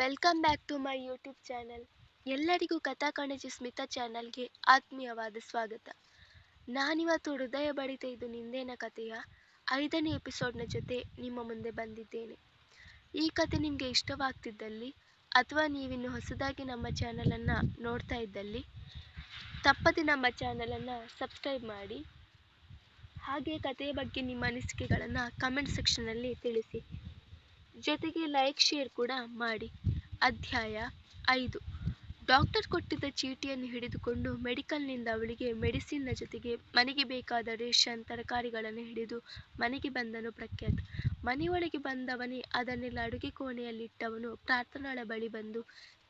Welcome back to my YouTube channel ಎಲ್ಲರಿಗೂ ಕಥಾ ಕಣಜಿ ಸ್ಮಿತಾ ಚಾನಲ್ಗೆ ಆತ್ಮೀಯವಾದ ಸ್ವಾಗತ. ನಾನಿವತ್ತು ಹೃದಯ ಬಡಿತ ಇದು ನಿಂದೇನ ಕಥೆಯ ಐದನೇ ಎಪಿಸೋಡ್ನ ಜೊತೆ ನಿಮ್ಮ ಮುಂದೆ ಬಂದಿದ್ದೇನೆ. ಈ ಕತೆ ನಿಮಗೆ ಇಷ್ಟವಾಗ್ತಿದ್ದಲ್ಲಿ ಅಥವಾ ನೀವಿನ್ನು ಹೊಸದಾಗಿ ನಮ್ಮ ಚಾನಲನ್ನು ನೋಡ್ತಾ ಇದ್ದಲ್ಲಿ, ತಪ್ಪದೆ ನಮ್ಮ ಚಾನಲನ್ನು ಸಬ್ಸ್ಕ್ರೈಬ್ ಮಾಡಿ. ಹಾಗೆ ಕಥೆಯ ಬಗ್ಗೆ ನಿಮ್ಮ ಅನಿಸಿಕೆಗಳನ್ನು ಕಮೆಂಟ್ ಸೆಕ್ಷನಲ್ಲಿ ತಿಳಿಸಿ. ಜೊತೆಗೆ ಲೈಕ್ ಶೇರ್ ಕೂಡ ಮಾಡಿ. ಅಧ್ಯಾಯ ಐದು. ಡಾಕ್ಟರ್ ಕೊಟ್ಟಿದ್ದ ಚೀಟಿಯನ್ನು ಹಿಡಿದುಕೊಂಡು ಮೆಡಿಕಲ್ನಿಂದ ಅವಳಿಗೆ ಮೆಡಿಸಿನ್ನ ಜೊತೆಗೆ ಮನೆಗೆ ಬೇಕಾದ ರೇಷನ್, ತರಕಾರಿಗಳನ್ನು ಹಿಡಿದು ಮನೆಗೆ ಬಂದನು ಪ್ರಖ್ಯಾತ್. ಮನೆಯೊಳಗೆ ಬಂದವನೇ ಅದನ್ನೆಲ್ಲ ಅಡುಗೆ ಕೋಣೆಯಲ್ಲಿಟ್ಟವನು ಪ್ರಾರ್ಥನಾಳ ಬಳಿ ಬಂದು,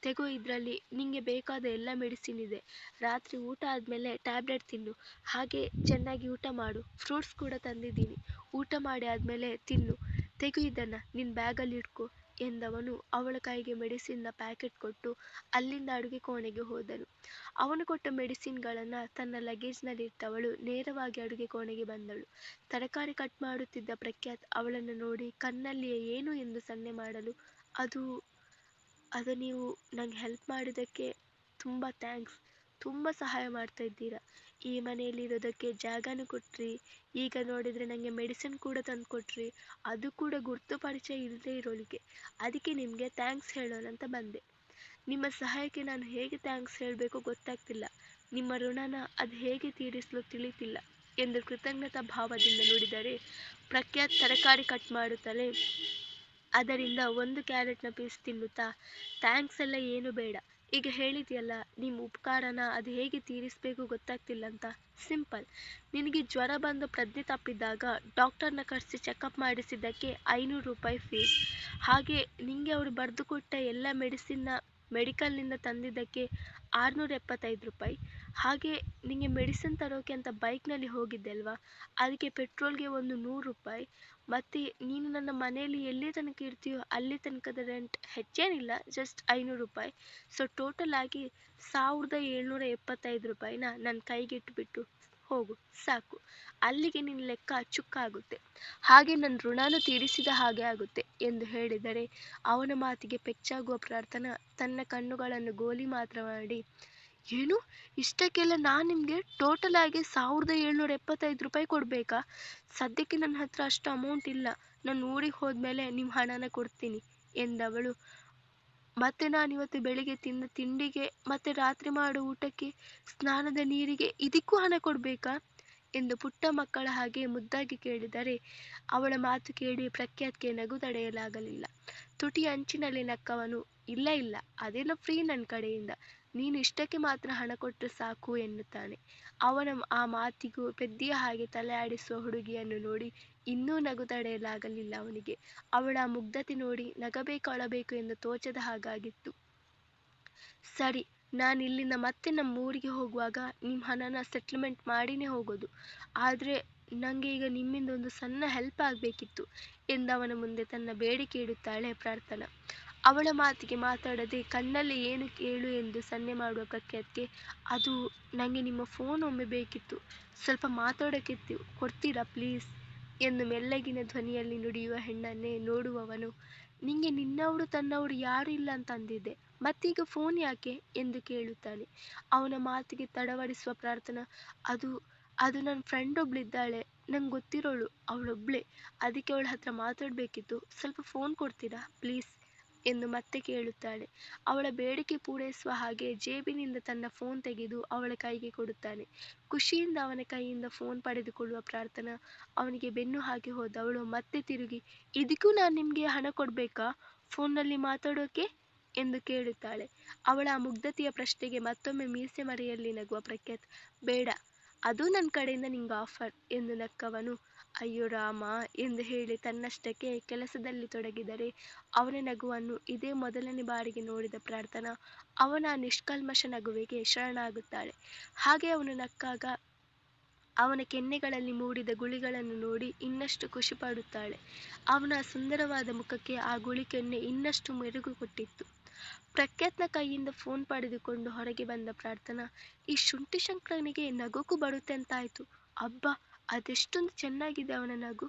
ತೆಗೋ ಇದರಲ್ಲಿ ನಿಂಗೆ ಬೇಕಾದ ಎಲ್ಲ ಮೆಡಿಸಿನ್ ಇದೆ. ರಾತ್ರಿ ಊಟ ಆದಮೇಲೆ ಟ್ಯಾಬ್ಲೆಟ್ ತಿನ್ನು. ಹಾಗೆ ಚೆನ್ನಾಗಿ ಊಟ ಮಾಡು. ಫ್ರೂಟ್ಸ್ ಕೂಡ ತಂದಿದ್ದೀನಿ. ಊಟ ಮಾಡಿ ಆದಮೇಲೆ ತಿನ್ನು. ತೆಗು ಇದನ್ನು ನಿನ್ನ ಬ್ಯಾಗಲ್ಲಿ ಇಟ್ಕೋ. ಎಂದವನು ಅವಳ ಕೈಗೆ ಮೆಡಿಸಿನ್ನ ಪ್ಯಾಕೆಟ್ ಕೊಟ್ಟು ಅಲ್ಲಿಂದ ಅಡುಗೆ ಕೋಣೆಗೆ ಹೋದನು. ಅವನು ಕೊಟ್ಟ ಮೆಡಿಸಿನ್ಗಳನ್ನು ತನ್ನ ಲಗೇಜ್ನಲ್ಲಿಟ್ಟವಳು ನೇರವಾಗಿ ಅಡುಗೆ ಕೋಣೆಗೆ ಬಂದಳು. ತರಕಾರಿ ಕಟ್ ಮಾಡುತ್ತಿದ್ದ ಪ್ರಖ್ಯಾತ್ ಅವಳನ್ನು ನೋಡಿ ಕಣ್ಣಲ್ಲಿಯೇ ಏನು ಎಂದು ಸನ್ನೆ ಮಾಡಲು, ಅದು ಅದು ನೀವು ನಂಗೆ ಹೆಲ್ಪ್ ಮಾಡಿದ್ದಕ್ಕೆ ತುಂಬ ಥ್ಯಾಂಕ್ಸ್ ತುಂಬ ಸಹಾಯ ಮಾಡ್ತಾ ಇದ್ದೀರಾ? ಈ ಮನೆಯಲ್ಲಿ ಇರೋದಕ್ಕೆ ಜಾಗನೂ ಕೊಟ್ರಿ, ಈಗ ನೋಡಿದರೆ ನನಗೆ ಮೆಡಿಸಿನ್ ಕೂಡ ತಂದು ಕೊಟ್ರಿ, ಅದು ಕೂಡ ಗುರುತು ಪರಿಚಯ ಇಲ್ಲದೆ ಇರೋಳಿಗೆ. ಅದಕ್ಕೆ ನಿಮಗೆ ಥ್ಯಾಂಕ್ಸ್ ಹೇಳೋಣ ಅಂತ ಬಂದೆ. ನಿಮ್ಮ ಸಹಾಯಕ್ಕೆ ನಾನು ಹೇಗೆ ಥ್ಯಾಂಕ್ಸ್ ಹೇಳಬೇಕು ಗೊತ್ತಾಗ್ತಿಲ್ಲ. ನಿಮ್ಮ ಋಣನ ಅದು ಹೇಗೆ ತೀರಿಸಲು ತಿಳಿತಿಲ್ಲ. ಎಂದು ಕೃತಜ್ಞತಾ ಭಾವದಿಂದ ನುಡಿದರೆ, ಪ್ರಖ್ಯಾತ್ ತರಕಾರಿ ಕಟ್ ಮಾಡುತ್ತಲೇ ಅದರಿಂದ ಒಂದು ಕ್ಯಾರೆಟ್ನ ಪೀಸ್ ತಿನ್ನುತ್ತಾ? ಥ್ಯಾಂಕ್ಸ್ ಎಲ್ಲ ಏನು ಬೇಡ. ಈಗ ಹೇಳಿದೆಯಲ್ಲ ನಿಮ್ಮ ಉಪಕಾರನ ಅದು ಹೇಗೆ ತೀರಿಸಬೇಕು ಗೊತ್ತಾಗ್ತಿಲ್ಲ ಅಂತ ಸಿಂಪಲ್. ನಿನಗೆ ಜ್ವರ ಬಂದು ಪ್ರಜ್ಞೆ ತಪ್ಪಿದ್ದಾಗ ಡಾಕ್ಟರ್ನ ಕರೆಸಿ ಚೆಕಪ್ ಮಾಡಿಸಿದ್ದಕ್ಕೆ ಐನೂರು ರೂಪಾಯಿ ಫೀಸ್ ಹಾಗೆ ನಿಮಗೆ ಅವರು ಬರೆದು ಕೊಟ್ಟ ಎಲ್ಲ ಮೆಡಿಸಿನ್ನ ಮೆಡಿಕಲ್ನಿಂದ ತಂದಿದ್ದಕ್ಕೆ ಆರುನೂರ ಎಪ್ಪತ್ತೈದು ರೂಪಾಯಿ. ಹಾಗೆ ನಿಮಗೆ ಮೆಡಿಸಿನ್ ತರೋಕೆ ಅಂತ ಬೈಕ್ನಲ್ಲಿ ಹೋಗಿದ್ದೆ ಅಲ್ವಾ? ಅದಕ್ಕೆ ಪೆಟ್ರೋಲ್ಗೆ ಒಂದು ನೂರು ರೂಪಾಯಿ. ಮತ್ತು ನೀನು ನನ್ನ ಮನೆಯಲ್ಲಿ ಎಲ್ಲಿ ತನಕ ಇರ್ತೀಯೋ ಅಲ್ಲಿ ತನಕದ ರೆಂಟ್ ಹೆಚ್ಚೇನಿಲ್ಲ ಜಸ್ಟ್ ಐನೂರು ರೂಪಾಯಿ. ಸೊ ಟೋಟಲ್ ಆಗಿ ಸಾವಿರದ ಏಳ್ನೂರ ಎಪ್ಪತ್ತೈದು ರೂಪಾಯಿನ ನನ್ನ ಕೈಗಿಟ್ಬಿಟ್ಟು ಹೋಗು, ಸಾಕು. ಅಲ್ಲಿಗೆ ನಿನ್ನ ಲೆಕ್ಕ ಚುಕ್ಕಾಗುತ್ತೆ ಹಾಗೆ ನನ್ನ ಋಣಾನು ತೀರಿಸಿದ ಹಾಗೆ ಆಗುತ್ತೆ ಎಂದು ಹೇಳಿದರೆ ಅವನ ಮಾತಿಗೆ ಪೆಚ್ಚಾಗುವ ಪ್ರಾರ್ಥನಾ ತನ್ನ ಕಣ್ಣುಗಳನ್ನು ಗೋಲಿ ಮಾತ್ರ ಮಾಡಿ ಏನು? ಇಷ್ಟಕ್ಕೆಲ್ಲ ನಾನು ನಿಮಗೆ ಟೋಟಲ್ ಆಗಿ ಸಾವಿರದ ಏಳ್ನೂರ ಎಪ್ಪತ್ತೈದು ರೂಪಾಯಿ ಕೊಡಬೇಕಾ? ಸದ್ಯಕ್ಕೆ ನನ್ನ ಹತ್ರ ಅಷ್ಟು ಅಮೌಂಟ್ ಇಲ್ಲ. ನಾನು ಊರಿಗೆ ಹೋದ್ಮೇಲೆ ನಿಮ್ಮ ಹಣನ ಕೊಡ್ತೀನಿ, ಎಂದವಳು. ಮತ್ತೆ ನಾನಿವತ್ತು ಬೆಳಿಗ್ಗೆ ತಿಂದ ತಿಂಡಿಗೆ, ಮತ್ತೆ ರಾತ್ರಿ ಮಾಡೋ ಊಟಕ್ಕೆ, ಸ್ನಾನದ ನೀರಿಗೆ, ಇದಕ್ಕೂ ಹಣ ಕೊಡಬೇಕಾ? ಎಂದು ಪುಟ್ಟ ಮಕ್ಕಳ ಹಾಗೆ ಮುದ್ದಾಗಿ ಕೇಳಿದರೆ, ಅವಳ ಮಾತು ಕೇಳಿ ಪ್ರಖ್ಯಾತ್ಗೆ ನಗು ತಡೆಯಲಾಗಲಿಲ್ಲ. ತುಟಿ ಅಂಚಿನಲ್ಲಿ ನಕ್ಕವನು, ಇಲ್ಲ ಇಲ್ಲ ಅದೆಲ್ಲ ಫ್ರೀ ನನ್ನ ಕಡೆಯಿಂದ. ನೀನು ಇಷ್ಟಕ್ಕೆ ಮಾತ್ರ ಹಣ ಕೊಟ್ಟರೆ ಸಾಕು ಎನ್ನುತ್ತಾನೆ. ಅವನ ಆ ಮಾತಿಗೂ ಪೆದ್ದಿಯ ಹಾಗೆ ತಲೆ ಆಡಿಸುವ ಹುಡುಗಿಯನ್ನು ನೋಡಿ ಇನ್ನೂ ನಗು ತಡೆಯಲಾಗಲಿಲ್ಲ ಅವನಿಗೆ. ಅವಳ ಮುಗ್ಧತೆ ನೋಡಿ ನಗಬೇಕು ಅಳಬೇಕು ಎಂದು ತೋಚದ ಹಾಗಾಗಿತ್ತು. ಸರಿ, ನಾನು ಇಲ್ಲಿಂದ ಮತ್ತೆ ನಮ್ಮ ಊರಿಗೆ ಹೋಗುವಾಗ ನಿಮ್ಮ ಹಣನ ಸೆಟ್ಲ್ಮೆಂಟ್ ಮಾಡಿನೇ ಹೋಗೋದು. ಆದರೆ ನನಗೆ ಈಗ ನಿಮ್ಮಿಂದ ಒಂದು ಸಣ್ಣ ಹೆಲ್ಪ್ ಆಗಬೇಕಿತ್ತು ಎಂದವನ ಮುಂದೆ ತನ್ನ ಬೇಡಿಕೆ ಇಡುತ್ತಾಳೆ ಪ್ರಾರ್ಥನಾ. ಅವಳ ಮಾತಿಗೆ ಮಾತಾಡದೆ ಕಣ್ಣಲ್ಲಿ ಏನು ಕೇಳು ಎಂದು ಸನ್ನೆ ಮಾಡುವ ಪ್ರಖ್ಯಾತ್ಗೆ ಅದು ನನಗೆ ನಿಮ್ಮ ಫೋನ್ ಒಮ್ಮೆ ಬೇಕಿತ್ತು. ಸ್ವಲ್ಪ ಮಾತಾಡೋಕ್ಕಿತ್ತು ಕೊಡ್ತೀರಾ ಪ್ಲೀಸ್ ಎಂದು ಮೆಲ್ಲಗಿನ ಧ್ವನಿಯಲ್ಲಿ ನುಡಿಯುವ ಹೆಣ್ಣನ್ನೇ ನೋಡುವವನು, ನಿಂಗೆ ನಿನ್ನವಳು ತನ್ನವಳು ಯಾರು ಇಲ್ಲ ಅಂತ ಅಂದಿದ್ದೆ. ಮತ್ತೀಗ ಫೋನ್ ಯಾಕೆ? ಎಂದು ಕೇಳುತ್ತಾನೆ. ಅವನ ಮಾತಿಗೆ ತಡವಡಿಸುವ ಪ್ರಾರ್ಥನಾ, ಅದು ಅದು ನನ್ನ ಫ್ರೆಂಡ್ ಒಬ್ಳಿದ್ದಾಳೆ, ನಂಗೆ ಗೊತ್ತಿರೋಳು, ಅವಳೊಬ್ಳೆ, ಅದಕ್ಕೆ ಅವಳ ಹತ್ರ ಮಾತಾಡಬೇಕಿತ್ತು. ಸ್ವಲ್ಪ ಫೋನ್ ಕೊಡ್ತೀರಾ ಪ್ಲೀಸ್ ಎಂದು ಮತ್ತೆ ಕೇಳುತ್ತಾಳೆ. ಅವಳ ಬೇಡಿಕೆ ಪೂರೈಸುವ ಹಾಗೆ ಜೇಬಿನಿಂದ ತನ್ನ ಫೋನ್ ತೆಗೆದು ಅವಳ ಕೈಗೆ ಕೊಡುತ್ತಾನೆ. ಖುಷಿಯಿಂದ ಅವನ ಕೈಯಿಂದ ಫೋನ್ ಪಡೆದುಕೊಳ್ಳುವ ಪ್ರಾರ್ಥನಾ ಅವನಿಗೆ ಬೆನ್ನು ಹಾಕಿ ಹೋದವಳು ಮತ್ತೆ ತಿರುಗಿ, ಇದಕ್ಕೂ ನಾನು ನಿಮಗೆ ಹಣ ಕೊಡಬೇಕಾ? ಫೋನ್ನಲ್ಲಿ ಮಾತಾಡೋಕೆ? ಎಂದು ಕೇಳುತ್ತಾಳೆ. ಅವಳ ಆ ಮುಗ್ಧತೆಯ ಪ್ರಶ್ನೆಗೆ ಮತ್ತೊಮ್ಮೆ ಮೀಸೆ ಮರೆಯಲ್ಲಿ ನಗುವ ಪ್ರಖ್ಯಾತ್, ಬೇಡ, ಅದು ನನ್ನ ಕಡೆಯಿಂದ ನಿಂಗೆ ಆಫರ್ ಎಂದು ನಕ್ಕವನು ಅಯ್ಯೋ ರಾಮ, ಎಂದು ಹೇಳಿ ತನ್ನಷ್ಟಕ್ಕೆ ಕೆಲಸದಲ್ಲಿ ತೊಡಗಿದರೆ ಅವನ ನಗುವನ್ನು ಇದೇ ಮೊದಲನೇ ಬಾರಿಗೆ ನೋಡಿದ ಪ್ರಾರ್ಥನಾ, ಅವನ ನಿಷ್ಕಲ್ಮಶ ನಗುವಿಗೆ ಶರಣಾಗುತ್ತಾಳೆ. ಹಾಗೆ ಅವನು ನಕ್ಕಾಗ ಅವನ ಕೆನ್ನೆಗಳಲ್ಲಿ ಮೂಡಿದ ಗುಳಿಗಳನ್ನು ನೋಡಿ ಇನ್ನಷ್ಟು ಖುಷಿ ಪಡುತ್ತಾಳೆ. ಅವನ ಸುಂದರವಾದ ಮುಖಕ್ಕೆ ಆ ಗುಳಿ ಕೆನ್ನೆ ಇನ್ನಷ್ಟು ಮೆರುಗು ಕೊಟ್ಟಿತ್ತು. ಪ್ರಖ್ಯಾತ್ನ ಕೈಯಿಂದ ಫೋನ್ ಪಡೆದುಕೊಂಡು ಹೊರಗೆ ಬಂದ ಪ್ರಾರ್ಥನಾ, ಈ ಶುಂಠಿ ಶಂಕರನಿಗೆ ನಗುಕು ಬರುತ್ತೆ ಅಂತಾಯ್ತು. ಅಬ್ಬಾ ಅದೆಷ್ಟೊಂದು ಚೆನ್ನಾಗಿದೆ ಅವನ ನಗು.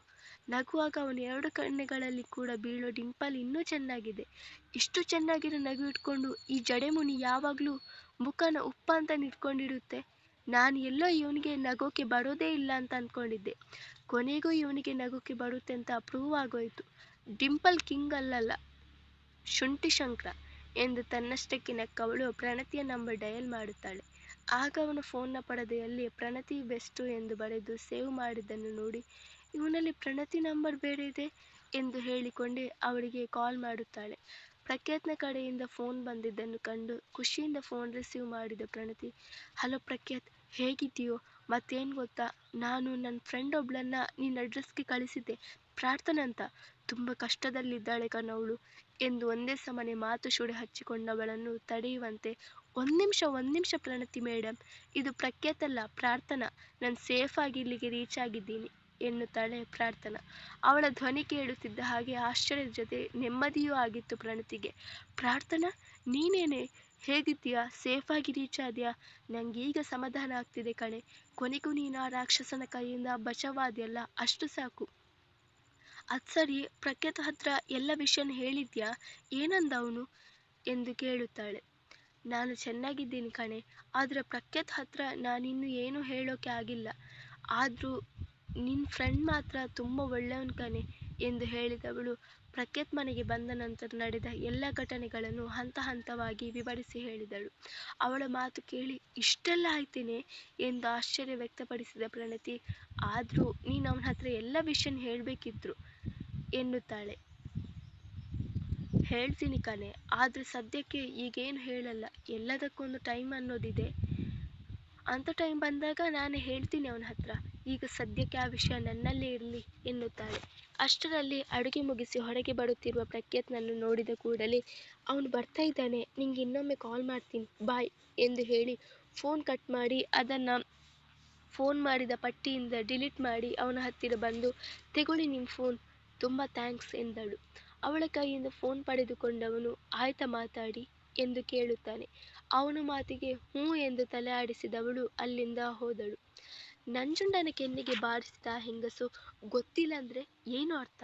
ನಗುವಾಗ ಅವನ ಎರಡು ಕಣ್ಣುಗಳಲ್ಲಿ ಕೂಡ ಬೀಳೋ ಡಿಂಪಲ್ ಇನ್ನೂ ಚೆನ್ನಾಗಿದೆ. ಇಷ್ಟು ಚೆನ್ನಾಗಿರೋ ನಗು ಇಟ್ಕೊಂಡು ಈ ಜಡೆಮುನಿ ಯಾವಾಗಲೂ ಮುಖನ ಉಪ್ಪ ಅಂತ ನಿಟ್ಕೊಂಡಿರುತ್ತೆ ನಾನು ಎಲ್ಲೋ ಇವನಿಗೆ ನಗೋಕೆ ಬರೋದೇ ಇಲ್ಲ ಅಂತ ಅಂದ್ಕೊಂಡಿದ್ದೆ ಕೊನೆಗೂ ಇವನಿಗೆ ನಗೋಕೆ ಬರುತ್ತೆ ಅಂತ ಪ್ರೂವ್ ಆಗೋಯ್ತು. ಡಿಂಪಲ್ ಕಿಂಗ್ ಅಲ್ಲಲ್ಲ, ಶುಂಠಿ ಶಂಕರ ಎಂದು ತನ್ನಷ್ಟಕ್ಕೆ ನಕ್ಕವಳು ಪ್ರಣತಿಯ ನಂಬರ್ ಡಯಲ್ ಮಾಡುತ್ತಾಳೆ. ಆಗ ಅವನು ಫೋನ್ನ ಪಡದೆಯಲ್ಲಿ ಪ್ರಣತಿ ಬೆಸ್ಟು ಎಂದು ಬರೆದು ಸೇವ್ ಮಾಡಿದ್ದನ್ನು ನೋಡಿ, ಇವನಲ್ಲಿ ಪ್ರಣತಿ ನಂಬರ್ ಬೇರೆ ಇದೆ ಎಂದು ಹೇಳಿಕೊಂಡೇ ಅವಳಿಗೆ ಕಾಲ್ ಮಾಡುತ್ತಾಳೆ. ಪ್ರಖ್ಯಾತ್ನ ಕಡೆಯಿಂದ ಫೋನ್ ಬಂದಿದ್ದನ್ನು ಕಂಡು ಖುಷಿಯಿಂದ ಫೋನ್ ರಿಸೀವ್ ಮಾಡಿದ ಪ್ರಣತಿ, ಹಲೋ ಪ್ರಖ್ಯಾತ್, ಹೇಗಿದ್ದೀಯೋ? ಮತ್ತೇನು ಗೊತ್ತಾ? ನಾನು ನನ್ನ ಫ್ರೆಂಡ್ ಒಬ್ಳನ್ನ ನಿನ್ನ ಅಡ್ರೆಸ್ಗೆ ಕಳಿಸಿದ್ದೆ. ಪ್ರಾರ್ಥನಾ ಅಂತ ತುಂಬ ಕಷ್ಟದಲ್ಲಿದ್ದಾಳೆ ಕಣವಳು ಎಂದು ಒಂದೇ ಸಮನೆ ಮಾತು ಶುಡಿ ಹಚ್ಚಿಕೊಂಡವಳನ್ನು ತಡೆಯುವಂತೆ ಒಂದು ನಿಮಿಷ ಒಂದು ನಿಮಿಷ ಪ್ರಣತಿ ಮೇಡಮ್ ಇದು ಪ್ರಖ್ಯಾತಲ್ಲ ಪ್ರಾರ್ಥನಾ. ನಾನು ಆಗಿ ಇಲ್ಲಿಗೆ ರೀಚ್ ಆಗಿದ್ದೀನಿ, ಎನ್ನುತ್ತಾಳೆ ಪ್ರಾರ್ಥನಾ. ಅವಳ ಧ್ವನಿ ಕೇಳುತ್ತಿದ್ದ ಹಾಗೆ ಆಶ್ಚರ್ಯದ ಜೊತೆ ನೆಮ್ಮದಿಯೂ ಆಗಿತ್ತು ಪ್ರಣತಿಗೆ. ಪ್ರಾರ್ಥನಾ, ನೀನೇನೆ? ಹೇಗಿದ್ದೀಯಾ? ಸೇಫಾಗಿ ರೀಚ್ ಆದ್ಯಾ? ನಂಗೆ ಈಗ ಸಮಾಧಾನ ಆಗ್ತಿದೆ ಕಣೆ. ಕೊನೆಗೂ ನೀನು ಆ ರಾಕ್ಷಸನ ಕೈಯಿಂದ ಬಚಾವಾದ್ಯಲ್ಲ, ಅಷ್ಟು ಸಾಕು. ಅದು ಸರಿ, ಪ್ರಖ್ಯಾತ ಹತ್ರ ಎಲ್ಲ ವಿಷಯನ ಹೇಳಿದ್ಯಾ? ಏನಂದ ಅವನು? ಎಂದು ಕೇಳುತ್ತಾಳೆ. ನಾನು ಚೆನ್ನಾಗಿದ್ದೀನಿ ಕಣೆ, ಆದರೆ ಪ್ರಖ್ಯಾತ್ ಹತ್ರ ನಾನಿನ್ನೂ ಏನೂ ಹೇಳೋಕೆ ಆಗಿಲ್ಲ. ಆದರೂ ನಿನ್ನ ಫ್ರೆಂಡ್ ಮಾತ್ರ ತುಂಬ ಒಳ್ಳೆಯವನು ಕಣೆ ಎಂದು ಹೇಳಿದವಳು. ಪ್ರಖ್ಯಾತ್ ಮನೆಗೆ ಬಂದ ನಂತರ ನಡೆದ ಎಲ್ಲ ಘಟನೆಗಳನ್ನು ಹಂತ ಹಂತವಾಗಿ ವಿವರಿಸಿ ಹೇಳಿದಳು. ಅವಳ ಮಾತು ಕೇಳಿ ಇಷ್ಟೆಲ್ಲ ಆಯ್ತೇನೆ ಎಂದು ಆಶ್ಚರ್ಯ ವ್ಯಕ್ತಪಡಿಸಿದ ಪ್ರಣತಿ. ಆದರೂ ನೀನು ಅವನ ಹತ್ರ ಎಲ್ಲ ವಿಷಯನ ಹೇಳಬೇಕಿದ್ರು ಎನ್ನುತ್ತಾಳೆ. ಹೇಳ್ತೀನಿ ಕಣೇ. ಆದರೆ ಸದ್ಯಕ್ಕೆ ಈಗೇನು ಹೇಳಲ್ಲ. ಎಲ್ಲದಕ್ಕೊಂದು ಟೈಮ್ ಅನ್ನೋದಿದೆ. ಅಂಥ ಟೈಮ್ ಬಂದಾಗ ನಾನೇ ಹೇಳ್ತೀನಿ ಅವನ ಹತ್ರ. ಈಗ ಸದ್ಯಕ್ಕೆ ಆ ವಿಷಯ ನನ್ನಲ್ಲೇ ಇರಲಿ ಎನ್ನುತ್ತಾಳೆ. ಅಷ್ಟರಲ್ಲಿ ಅಡುಗೆ ಮುಗಿಸಿ ಹೊರಗೆ ಬರುತ್ತಿರುವ ಪ್ರಖ್ಯಾತ್ನನ್ನು ನೋಡಿದ ಕೂಡಲೇ ಅವನು ಬರ್ತಾ ಇದ್ದಾನೆ. ನಿಂಗೆ ಇನ್ನೊಮ್ಮೆ ಕಾಲ್ ಮಾಡ್ತೀನಿ. ಬಾಯ್ ಎಂದು ಹೇಳಿ ಫೋನ್ ಕಟ್ ಮಾಡಿ ಅದನ್ನು ಫೋನ್ ಮಾಡಿದ ಪಟ್ಟಿಯಿಂದ ಡಿಲೀಟ್ ಮಾಡಿ ಅವನ ಹತ್ತಿರ ಬಂದು, ತೆಗೊಳ್ಳಿ ನಿಮ್ಮ ಫೋನ್ ತುಂಬ ಥ್ಯಾಂಕ್ಸ್ ಎಂದಳು. ಅವಳ ಕೈಯಿಂದ ಫೋನ್ ಪಡೆದುಕೊಂಡವನು, ಆಯ್ತಾ ಮಾತಾಡಿ ಎಂದು ಕೇಳುತ್ತಾನೆ. ಅವನ ಮಾತಿಗೆ, ಹ್ಞೂ ಎಂದು ತಲೆ ಆಡಿಸಿದವಳು ಅಲ್ಲಿಂದ ಹೋದಳು. ನಂಜುಂಡನ ಕೆನ್ನೆಗೆ ಬಾರಿಸಿದ ಹೆಂಗಸು, ಗೊತ್ತಿಲ್ಲ ಅಂದ್ರೆ ಏನು ಅರ್ಥ?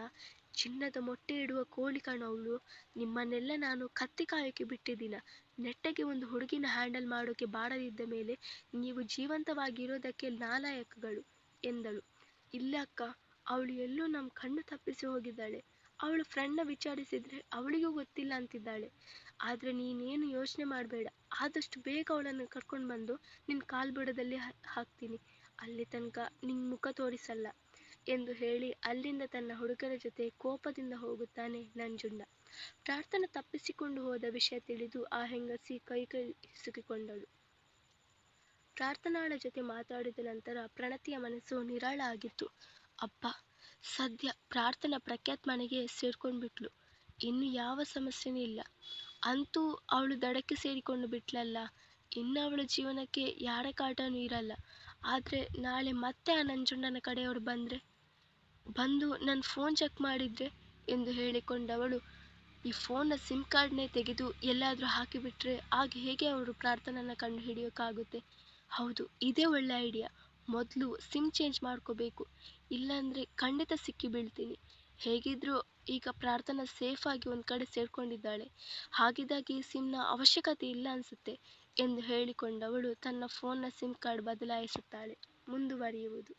ಚಿನ್ನದ ಮೊಟ್ಟೆ ಇಡುವ ಕೋಳಿ ಕಣವಳು. ನಿಮ್ಮನ್ನೆಲ್ಲ ನಾನು ಕತ್ತಿ ಕಾಯೋಕೆ ಬಿಟ್ಟಿದ್ದೀನ. ನೆಟ್ಟಗೆ ಒಂದು ಹುಡುಗಿನ ಹ್ಯಾಂಡಲ್ ಮಾಡೋಕೆ ಬಾಡದಿದ್ದ ಮೇಲೆ ನೀವು ಜೀವಂತವಾಗಿರೋದಕ್ಕೆ ನಾಲಾಯಕಗಳು ಎಂದಳು. ಇಲ್ಲಕ್ಕ ಅವಳು ಎಲ್ಲೋ ನಮ್ಮ ಕಣ್ಣು ತಪ್ಪಿಸಿ ಹೋಗಿದ್ದಾಳೆ. ಅವಳು ಫ್ರೆಂಡ್ನ ವಿಚಾರಿಸಿದ್ರೆ ಅವಳಿಗೂ ಗೊತ್ತಿಲ್ಲ ಅಂತಿದ್ದಾಳೆ. ಆದರೆ ನೀನೇನು ಯೋಚನೆ ಮಾಡಬೇಡ. ಆದಷ್ಟು ಬೇಗ ಅವಳನ್ನು ಕರ್ಕೊಂಡು ಬಂದು ನಿನ್ನ ಕಾಲ್ಬುಡದಲ್ಲಿ ಹಾಕ್ತೀನಿ. ಅಲ್ಲಿ ತನಕ ನಿನ್ನ ಮುಖ ತೋರಿಸಲ್ಲ ಎಂದು ಹೇಳಿ ಅಲ್ಲಿಂದ ತನ್ನ ಹುಡುಗರ ಜೊತೆ ಕೋಪದಿಂದ ಹೋಗುತ್ತಾನೆ ನಂಜುಂಡ. ಪ್ರಾರ್ಥನೆ ತಪ್ಪಿಸಿಕೊಂಡು ಹೋದ ವಿಷಯ ತಿಳಿದು ಆ ಹೆಂಗಸಿ ಕೈ ಕೈ ಹಿಸುಕಿಕೊಂಡಳು ಪ್ರಾರ್ಥನಾಳ ಜೊತೆ ಮಾತಾಡಿದ ನಂತರ ಪ್ರಣತಿಯ ಮನಸ್ಸು ನಿರಾಳ ಆಗಿತ್ತು. ಅಪ್ಪ ಸದ್ಯ ಪ್ರಾರ್ಥನಾ ಪ್ರಖ್ಯಾತ್ ಮನೆಗೆ ಸೇರ್ಕೊಂಡ್ಬಿಟ್ಲು. ಇನ್ನು ಯಾವ ಸಮಸ್ಯೆನೂ ಇಲ್ಲ. ಅಂತೂ ಅವಳು ದಡಕ್ಕೆ ಸೇರಿಕೊಂಡು ಬಿಟ್ಲಲ್ಲ. ಇನ್ನು ಅವಳ ಜೀವನಕ್ಕೆ ಯಾರ ಕಾಟನೂ ಇರಲ್ಲ. ಆದರೆ ನಾಳೆ ಮತ್ತೆ ಆ ನಂಜುಂಡನ ಕಡೆಯವರು ಬಂದರೆ? ಬಂದು ನನ್ನ ಫೋನ್ ಚೆಕ್ ಮಾಡಿದರೆ ಎಂದು ಹೇಳಿಕೊಂಡವಳು, ಈ ಫೋನ್ನ ಸಿಮ್ ಕಾರ್ಡ್ನೇ ತೆಗೆದು ಎಲ್ಲಾದರೂ ಹಾಕಿಬಿಟ್ರೆ ಆಗ ಹೇಗೆ ಅವರು ಪ್ರಾರ್ಥನನ್ನ ಕಂಡು ಹಿಡಿಯೋಕ್ಕಾಗುತ್ತೆ ಹೌದು, ಇದೇ ಒಳ್ಳೆ ಐಡಿಯಾ. ಮೊದಲು ಸಿಮ್ ಚೇಂಜ್ ಮಾಡ್ಕೋಬೇಕು. ಇಲ್ಲಾಂದರೆ ಖಂಡಿತ ಸಿಕ್ಕಿ ಬೀಳ್ತೀನಿ. ಹೇಗಿದ್ರೂ ಈಗ ಪ್ರಾರ್ಥನಾ ಸೇಫಾಗಿ ಒಂದು ಕಡೆ ಸೇರ್ಕೊಂಡಿದ್ದಾಳೆ. ಹಾಗಿದ್ದಾಗಿ ಸಿಮ್ನ ಅವಶ್ಯಕತೆ ಇಲ್ಲ ಅನಿಸುತ್ತೆ ಎಂದು ಹೇಳಿಕೊಂಡವಳು ತನ್ನ ಫೋನ್ನ ಸಿಮ್ ಕಾರ್ಡ್ ಬದಲಾಯಿಸುತ್ತಾಳೆ. ಮುಂದುವರಿಯುವುದು.